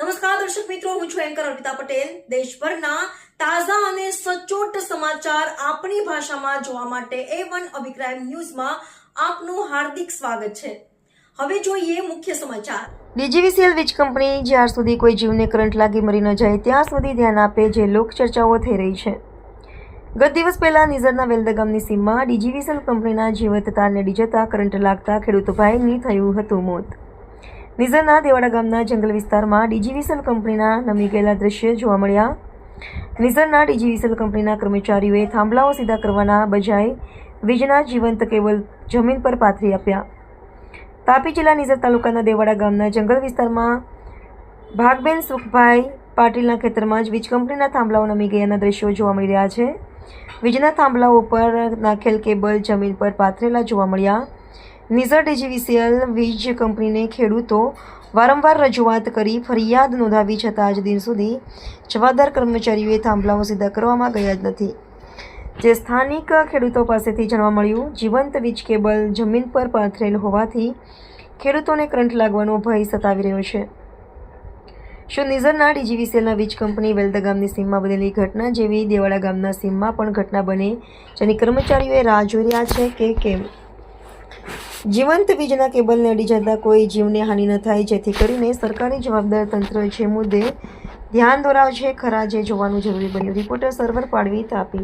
નમસ્કાર, દર્શક મિત્રો, હું છું એન્કર અર્પિતા પટેલ. દેશભરના તાજા અને સચોટ સમાચાર આપણી ભાષામાં જોવા માટે એ વન અભિપ્રાય ન્યૂઝમાં આપનું હાર્દિક સ્વાગત છે. હવે જોઈએ મુખ્ય સમાચાર. ડીજીવીસીએલ વીજ કંપની જ્યાર સુધી કોઈ જીવને કરંટ લાગી મરી ન જાય, ત્યાં સુધી ધ્યાન આપે જે લોક ચર્ચાઓ થઈ રહી છે. ગત દિવસ પહેલાં નિઝરના વેલદા ગામની સીમમાં ડીજીવીસીએલ કંપનીના જીવત તારને અડી જતા કરંટ લાગતા ખેડૂત ભાઈની થયું હતું મોત. નિઝરના દેવાડા ગામના જંગલ વિસ્તારમાં ડીજીવીસલ કંપનીના નમી ગયેલા દ્રશ્ય જોવા મળ્યા. નિઝરના ડીજીવીસલ કંપનીના કર્મચારીઓએ થાંભલાઓ સીધા કરવાના બજાય વીજના જીવંત કેબલ જમીન પર પાથરી આપ્યા. તાપી જિલ્લા નિઝર તાલુકાના દેવાડા ગામના જંગલ વિસ્તારમાં ભાગબેન સુખભાઈ પાટીલના ખેતરમાં જ વીજ કંપનીના થાંભલાઓ નમી ગયાના દ્રશ્યો જોવા મળી રહ્યા છે. વીજના થાંભલાઓ ઉપર નાખેલ કેબલ જમીન પર પાથરેલા જોવા મળ્યા. નિઝર ડીજીવીસીએલ વીજ કંપનીને ખેડૂતો વારંવાર રજૂઆત કરી ફરિયાદ નોંધાવી છતાં આજ દિન સુધી જવાબદાર કર્મચારીઓએ થાંભલાઓ સીધા કરવામાં ગયા જ નથી. જે સ્થાનિક ખેડૂતો પાસેથી જાણવા મળ્યું, જીવંત વીજ કેબલ જમીન પર પાથરેલ હોવાથી ખેડૂતોને કરંટ લાગવાનો ભય સતાવી રહ્યો છે. શું નિઝરના ડીજીવીસીએલના વીજ કંપની વેલદા ગામની સીમમાં બનેલી ઘટના જેવી દેવાડા ગામના સીમમાં પણ ઘટના બને, જેની કર્મચારીઓએ રાહ જોઈ રહ્યા છે કે કેમ જીવંત વીજના કેબલને અડી જતા કોઈ જીવને હાનિ ન થાય, જેથી કરીને સરકારી જવાબદાર તંત્ર જે મુદ્દે ધ્યાન દોરાવશે, ખરા જે જોવાનું જરૂરી બન્યું. રિપોર્ટર સર્વર પાડવી તાપી.